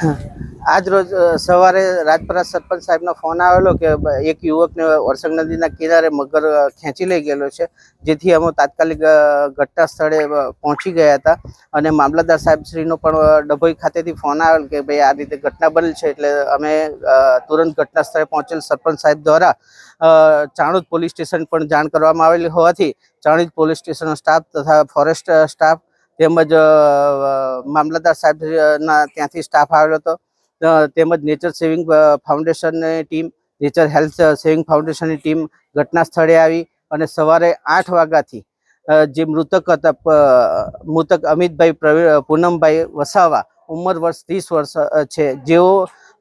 આજ રોજ સવારે રાજપરા સરપંચ સાહેબનો ફોન આવેલો કે એક યુવકને વરસંગ નદીના કિનારે મગર ખેંચી લઈ ગયેલો છે. જેથી અમે તાત્કાલિક ઘટના સ્થળે પહોંચી ગયા હતા. અને મામલતદાર સાહેબશ્રીનો પણ ડભોઈ ખાતેથી ફોન આવેલ કે ભાઈ આ રીતે ઘટના બનેલ છે એટલે અમે તુરંત ઘટના સ્થળે પહોંચેલ સરપંચ સાહેબ દ્વારા ચાણોદ પોલીસ સ્ટેશન પણ જાણ કરવામાં આવેલી હોવાથી, ચાણોદ પોલીસ સ્ટેશનનો સ્ટાફ તથા ફોરેસ્ટ સ્ટાફ તેમજ મામલતદાર સાહેબના ત્યાંથી સ્ટાફ આવેલો હતો. તેમજ નેચર સેવિંગ ફાઉન્ડેશનની ટીમ નેચર હેલ્થ સેવિંગ ફાઉન્ડેશનની ટીમ ઘટના સ્થળે આવી અને સવારે આઠ વાગ્યાથી જે મૃતક હતા મૃતક અમિતભાઈ પૂનમભાઈ વસાવા, ઉંમર વર્ષ ત્રીસ વર્ષ છે. જેઓ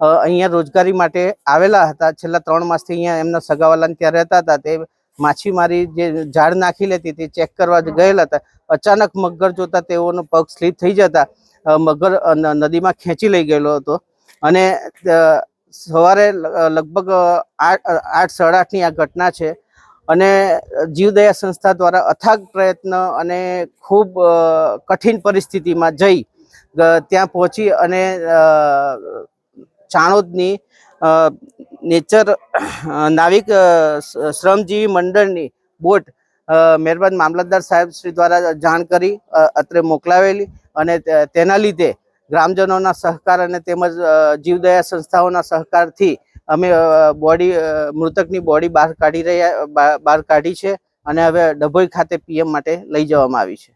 અહીંયા રોજગારી માટે આવેલા હતા. છેલ્લા ત્રણ માસથી અહીંયા એમના સગાવાલાને ત્યાં રહેતા હતા. તે માછીમારી જે ઝાડ નાખી લેતી તે ચેક કરવા ગયેલા હતા. અચાનક મગર જોતા તેઓનો પગ સ્લીપ થઈ જતા મગર નદીમાં ખેંચી લઈ ગયેલો હતો. અને સવારે લગભગ આઠ સાડા આઠની આ ઘટના છે. અને જીવદયા સંસ્થા દ્વારા અથાગ પ્રયત્ન અને ખૂબ કઠિન પરિસ્થિતિમાં જઈ ત્યાં પહોંચી અને ચાણોદની નેચર નાવિક શ્રમજીવી મંડળની બોટ મહેરબાન મામલતદાર સાહેબ શ્રી દ્વારા જાણ કરી અત્રે મોકલાવેલી અને તેના લીધે ગ્રામજનોના સહકાર અને તેમજ જીવદયા સંસ્થાઓના સહકારથી અમે બોડી મૃતકની બોડી બહાર કાઢી રહ્યા બહાર કાઢી છે અને હવે ડભોઈ ખાતે પીએમ માટે લઈ જવામાં આવી છે.